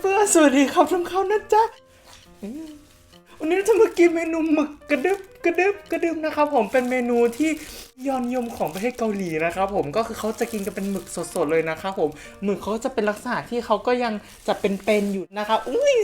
เพื่อสวัสดีครับทุกคนนะจ๊ะวันนี้เราจะมากินเมนูหมึกกระดึบกระดึบกระดึบนะครับผมเป็นเมนูที่ยอดนิยมของประเทศเกาหลีนะครับผมก็คือเขาจะกินกันเป็นหมึกสดๆเลยนะครับผมหมึกเขาจะเป็นลักษณะที่เขาก็ยังจะเป็นๆอยู่นะครับอุ้ย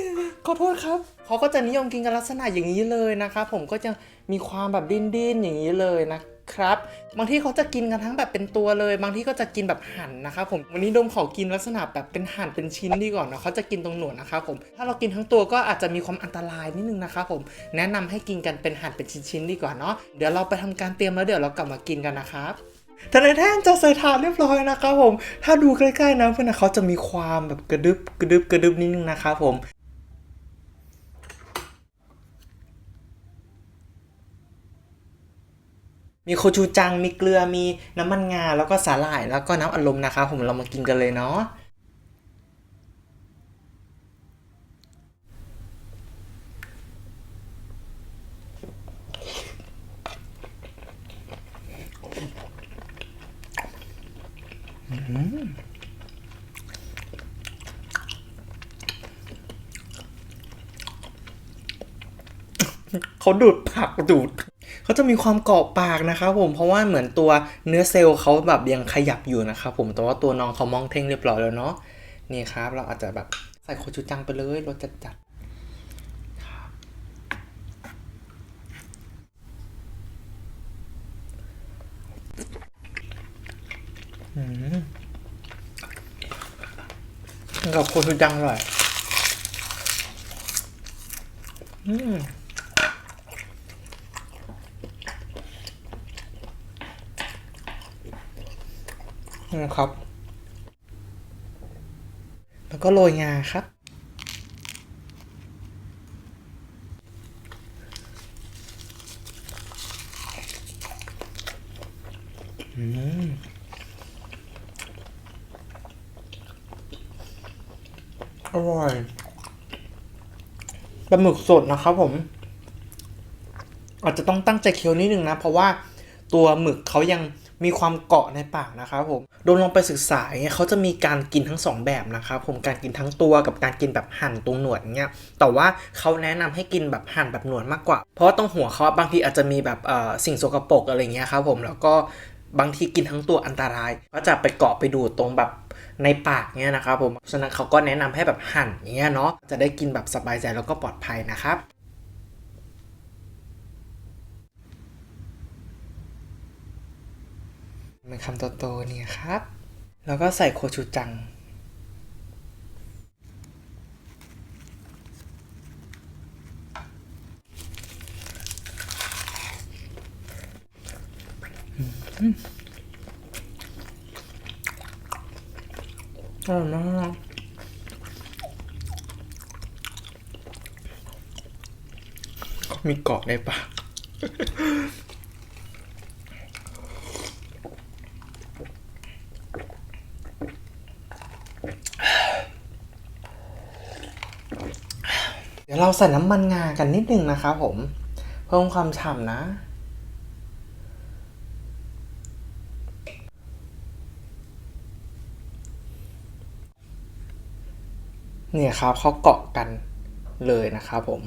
ขอโทษครับเขาก็จะนิยมกินกันลักษณะอย่างนี้เลยนะครับผมก็จะมีความแบบดิ้นๆอย่างนี้เลยนะ ครับ บางที่เขาจะกินกันทั้งแบบเป็นตัวเลย บางที่ก็จะกินแบบหั่นนะครับผม วันนี้ดมขอกินลักษณะแบบเป็นหั่นเป็นชิ้นดีก่อนนะเขาจะกินตรงหนวดนะครับผม ถ้าเรากินทั้งตัวก็อาจจะมีความอันตรายนิดนึงนะครับผม แนะนำให้กินกันเป็นหั่นเป็นชิ้นๆดีกว่าเนาะ เดี๋ยวเราไปทำการเตรียมแล้วเดี๋ยวเรากลับมากินกันนะครับทนายแท่นจะใส่ถาดเรียบร้อยนะครับผม ถ้าดูใกล้ๆนะเพื่อนนะเขาจะมีความแบบกระดึบกระดึบกระดึบนิดนึงนะครับผม มีโคชูจัง มีเกลือ มีน้ำมันงา แล้วก็สาหร่าย แล้วก็น้ำอัดลมนะครับผมเรามากินกันเลยเนาะเขาดูดผักดูด เขาจะมีความเกาะปากนะครับผมเพราะว่าเหมือนตัวเนื้อเซลล์เขาแบบยังขยับอยู่นะครับผมแต่ว่าตัวน้องเขามองเท่งเรียบร้อยแล้วเนาะนี่ครับ เราอาจจะแบบใส่โคชูจังไปเลยรสจัดจัดๆครับอืมกับโคชูจังอร่อย อืม นะครับ แล้วก็โรยงาครับ อืมอร่อยปลาหมึกสดนะครับผม อาจจะต้องตั้งใจเคี้ยวนิดนึงนะ เพราะว่าตัวหมึกเขายัง มีความเกาะในปากนะครับผมโดนลองไปศึกษาเงี้ยเขาจะมีการกินทั้งสองแบบนะครับผมการกินทั้งตัวกับการกินแบบหั่นตรงหนวดอย่างเงี้ยแต่ว่าเขาแนะนำให้กินแบบหั่นแบบหนวดมากกว่า เพราะว่าตรงหัวเขาบางทีอาจจะมีแบบสิ่งสกปรกอะไรเงี้ยครับผมแล้วก็บางทีกินทั้งตัวอันตรายก็จะไปเกาะไปดูดตรงแบบในปากเงี้ยนะครับผมฉะนั้นเขาก็แนะนำให้แบบหั่นอย่างเงี้ยเนาะจะได้กินแบบสบายใจแล้วก็ปลอดภัยนะครับ เป็นคำโตๆเนี่ยครับ แล้วก็ใส่โคชูจังอืมอร่อยมากมีเกาะในปาก เราใส่น้ำมันงากันนิดนึงนะครับผม เพิ่มความฉ่ำนะ เนี่ยครับเขาเกาะกันเลยนะครับผม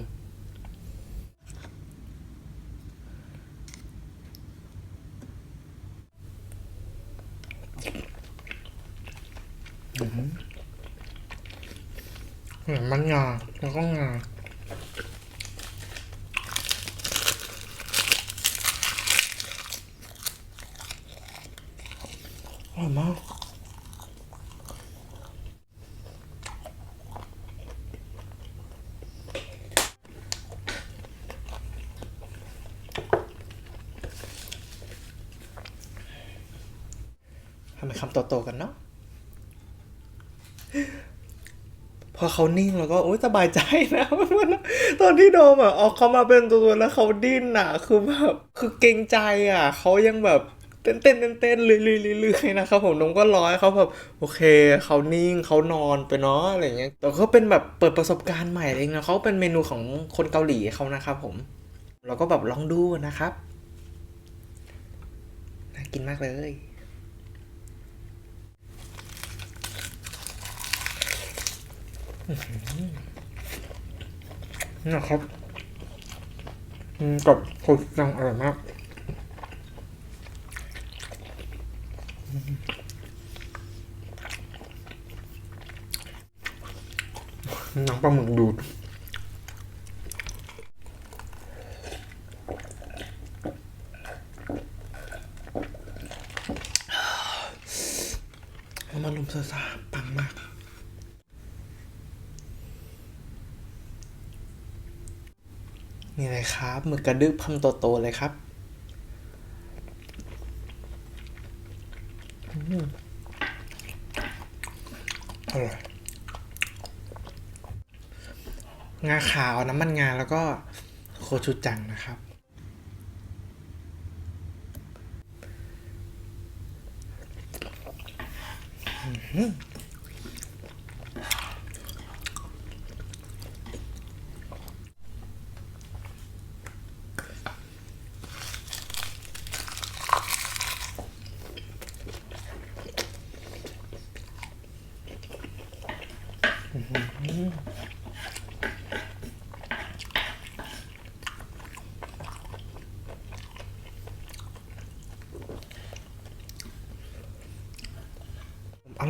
เหมือนมันงาแล้วก็งา ร่อยมากทำเป็นคำโตๆกันเนาะพอเขานิ่งแล้วก็โอ๊ยสบายใจนะตอนที่โดมอะเอาเขามาเป็นตัวแล้วเขาดิ้นอะ คือแบบคือเกรงใจอะเขายังแบบ เต้นเต้นเต้นเต้นเรื่อยๆเรื่อยนะครับผมน้องก็ร้อยเขาแบบโอเคเขานิ่งเขานอนไปเนาะอะไรเงี้ยแต่เขาเป็นแบบเปิดประสบการณ์ใหม่เองนะเขาเป็นเมนูของคนเกาหลีเขานะครับผม เราก็แบบลองดูนะครับน่ากินมากเลยนะครับกับโคชูจังอร่อยมาก นังปลาหมึกดูดมาลุมซาซาปังมาก นี่เลยครับหมึกกระดึบคำโตๆเลยครับอืมอร่อย งาขาวน้ำมันงาแล้วก็โคชูจังนะครับ อ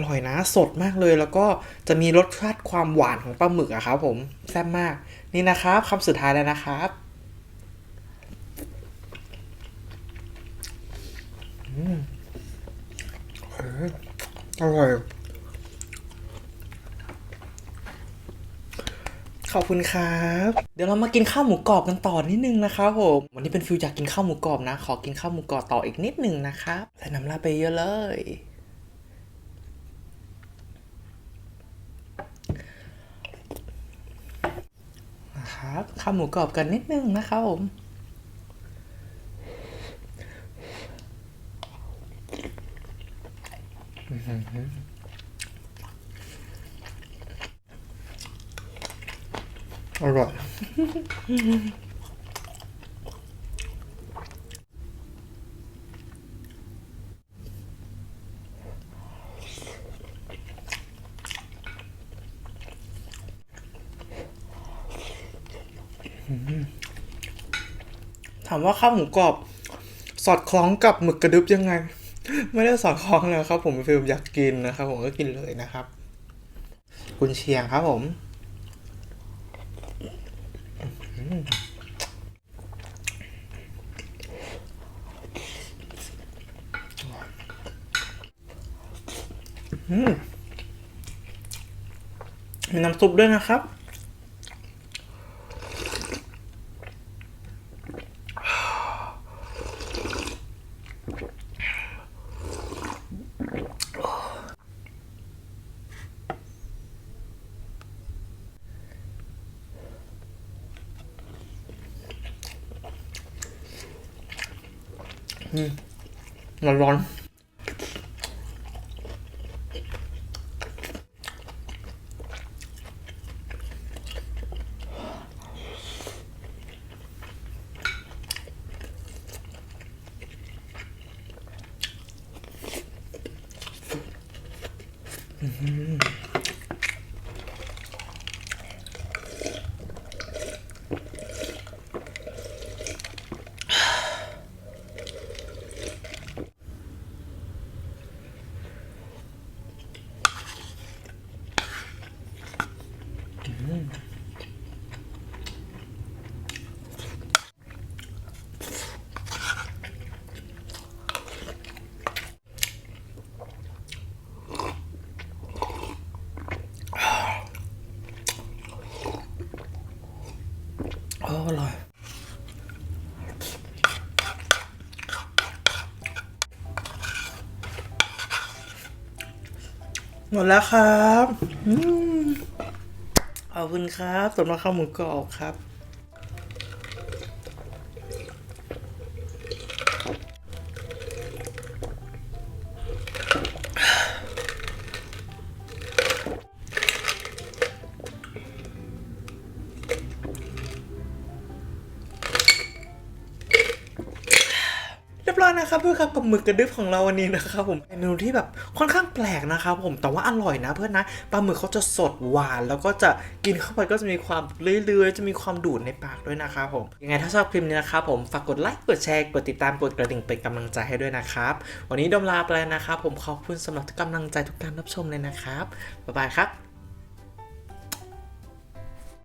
ร่อยนะสดมากเลย แล้วก็จะมีรสชาติความหวานของปลาหมึกอะครับผมแซ่บมาก นี่นะครับคำสุดท้ายแล้วนะครับอืมเฮ้ยอร่อย ขอบคุณครับ เดี๋ยวเรามากินข้าวหมูกรอบกันต่อนิดนึงนะครับผม วันนี้เป็นฟิวอยากกินข้าวหมูกรอบนะ ขอกินข้าวหมูกรอบต่ออีกนิดนึงนะครับ ใส่น้ำลาดไปเยอะเลย นะครับข้าวหมูกรอบกันนิดนึงนะครับผมอร่อยามว่าข้าวหมูกรอบ สอดคล้องกับหมึกกระดึบยังไง ไม่ได้สอดคล้องเลยครับ ผมฟิลอยากกินนะครับ ผมก็กินเลยนะครับ กุนเชียงครับผมมมีน้ำซุปด้วยนะครับ ร้อนร้อนโอ้อร่อยหมดแล้วครับอขอบคุณครับสำหรับข้าวหมูกรอบครับ เรียบยบร้อยครับเพื่อนครับกับหมึกกระดึบของเราวันนี้นะครับผมเป็นเมนูที่แบบค่อนข้างแปลกนะครับผมแต่ว่าอร่อยนะเพื่อนนะปลาหมึกเขาจะสดหวาน แล้วก็จะกินเข้าไปก็จะมีความเลื่อยๆ จะมีความดูดในปากด้วยนะครับผมยังไงถ้าชอบคลิปนี้นะครับผมฝากกดไลค์กดแชร์กดติดตามกดกระดิ่งเป็นกำลังใจให้ด้วยนะครับวันนี้ดมลาไปแล้วนะครับผมขอบคุณสำหรับกำลังใจทุกการรับชมเลยนะครับบ๊ายบายครับ